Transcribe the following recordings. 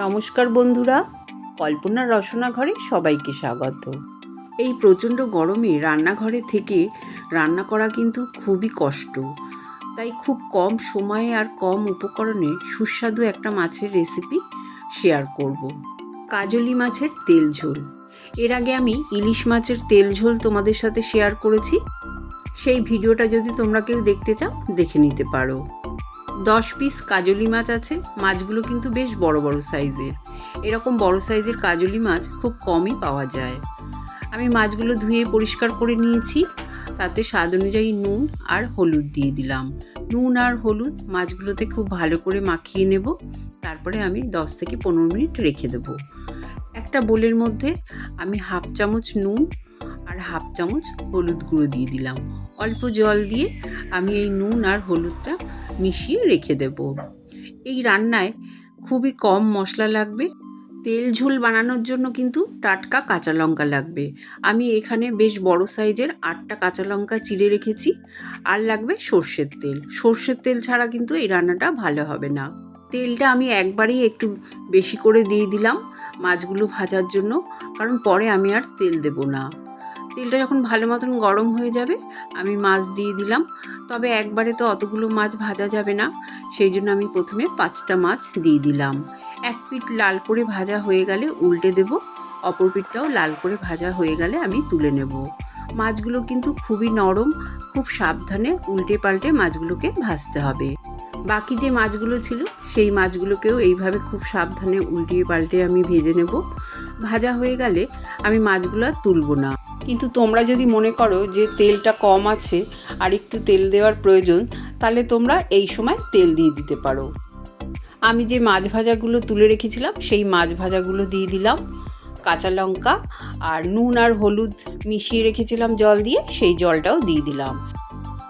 নমস্কার বন্ধুরা, কল্পনার রসনা ঘরে সবাইকে স্বাগত। এই প্রচণ্ড গরমে রান্নাঘরে থেকে রান্না করা কিন্তু খুবই কষ্ট। তাই খুব কম সময়ে আর কম উপকরণে সুস্বাদু একটা মাছের রেসিপি শেয়ার করব। কাজলি মাছের তেল ঝোল। এর আগে আমি ইলিশ মাছের তেল ঝোল তোমাদের সাথে শেয়ার করেছি। সেই ভিডিওটা যদি তোমরা কেউ দেখতে চাও, দেখে নিতে পারো। দশ পিস কাজলি মাছ আছে। মাছগুলো কিন্তু বেশ বড় বড় সাইজের এরকম বড় সাইজের কাজলি মাছ খুব কমই পাওয়া যায়। আমি মাছগুলো ধুয়ে পরিষ্কার করে নিয়েছি। তাতে স্বাদ অনুযায়ী নুন আর হলুদ দিয়ে দিলাম। নুন আর হলুদ মাছগুলোতে খুব ভালো করে মাখিয়ে নেব। তারপরে আমি দশ থেকে পনেরো মিনিট রেখে দেব। একটা বোলের মধ্যে আমি হাফ চামচ নুন আর হাফ চামচ হলুদ গুঁড়ো দিয়ে দিলাম। অল্প জল দিয়ে আমি এই নুন আর হলুদটা মিশিয়ে রেখে দেব। এই রান্নায় খুবই কম মশলা লাগবে। তেল ঝোল বানানোর জন্য কিন্তু টাটকা কাঁচা লঙ্কা লাগবে। আমি এখানে বেশ বড় সাইজের আটটা কাঁচা লঙ্কা চিড়ে রেখেছি। আর লাগবে সর্ষের তেল। সর্ষের তেল ছাড়া কিন্তু এই রান্নাটা ভালো হবে না। তেলটা আমি একবারেই একটু বেশি করে দিয়ে দিলাম মাছগুলো ভাজার জন্য। কারণ পরে আমি আর তেল দেব না। তেলটা যখন ভালো মতন গরম হয়ে যাবে, আমি মাছ দিয়ে দিলাম। তবে একবারে তো অতগুলো মাছ ভাজা যাবে না, সেই জন্য আমি প্রথমে পাঁচটা মাছ দিয়ে দিলাম। এক পিঠ লাল করে ভাজা হয়ে গেলে উল্টে দেব, অপর পিঠটাও লাল করে ভাজা হয়ে গেলে আমি তুলে নেব। মাছগুলো কিন্তু খুবই নরম, খুব সাবধানে উল্টে পাল্টে মাছগুলোকে ভাজতে হবে। বাকি যে মাছগুলো ছিল, সেই মাছগুলোকেও এইভাবে খুব সাবধানে উল্টিয়ে পাল্টে আমি ভেজে নেব। ভাজা হয়ে গেলে আমি মাছগুলো আর তুলব না। কিন্তু তোমরা যদি মনে করো যে তেলটা কম আছে আর একটু তেল দেওয়ার প্রয়োজন, তাহলে তোমরা এই সময় তেল দিয়ে দিতে পারো। আমি যে মাছ ভাজাগুলো তুলে রেখেছিলাম, সেই মাছ ভাজাগুলো দিয়ে দিলাম। কাঁচা লঙ্কা আর নুন আর হলুদ মিশিয়ে রেখেছিলাম জল দিয়ে, সেই জলটাও দিয়ে দিলাম।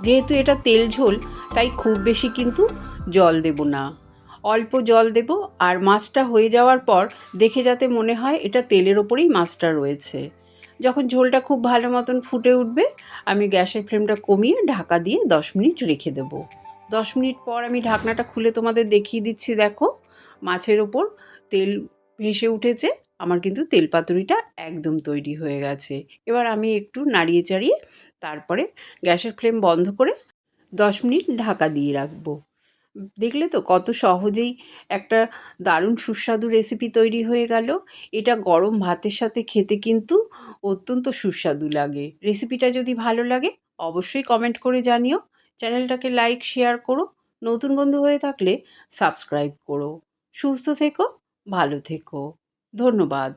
যেহেতু এটা তেল ঝোল, তাই খুব বেশি কিন্তু জল দেব না। অল্প জল দেব আর মাছটা হয়ে যাওয়ার পর দেখে যাতে মনে হয় এটা তেলের ওপরেই মাছটা রয়েছে। যখন ঝোলটা খুব ভালো মতন ফুটে উঠবে, আমি গ্যাসের ফ্লেমটা কমিয়ে ঢাকা দিয়ে দশ মিনিট রেখে দেবো। দশ মিনিট পর আমি ঢাকনাটা খুলে তোমাদের দেখিয়ে দিচ্ছি, দেখো। মাছের ওপর তেল ভেসে উঠেছে, আমার কিন্তু তেল পাতুরিটা একদম তৈরি হয়ে গেছে। এবার আমি একটু নাড়িয়ে চাড়িয়ে তারপরে গ্যাসের ফ্লেম বন্ধ করে দশ মিনিট ঢাকা দিয়ে রাখব। দেখলে তো কত সহজেই একটা দারুণ সুস্বাদু রেসিপি তৈরি হয়ে গেল। এটা গরম ভাতের সাথে খেতে কিন্তু অত্যন্ত সুস্বাদু লাগে। রেসিপিটা যদি ভালো লাগে, অবশ্যই কমেন্ট করে জানিও। চ্যানেলটাকে লাইক শেয়ার করো। নতুন বন্ধু হয়ে থাকলে সাবস্ক্রাইব করো। সুস্থ থেকো, ভালো থেকো। ধন্যবাদ।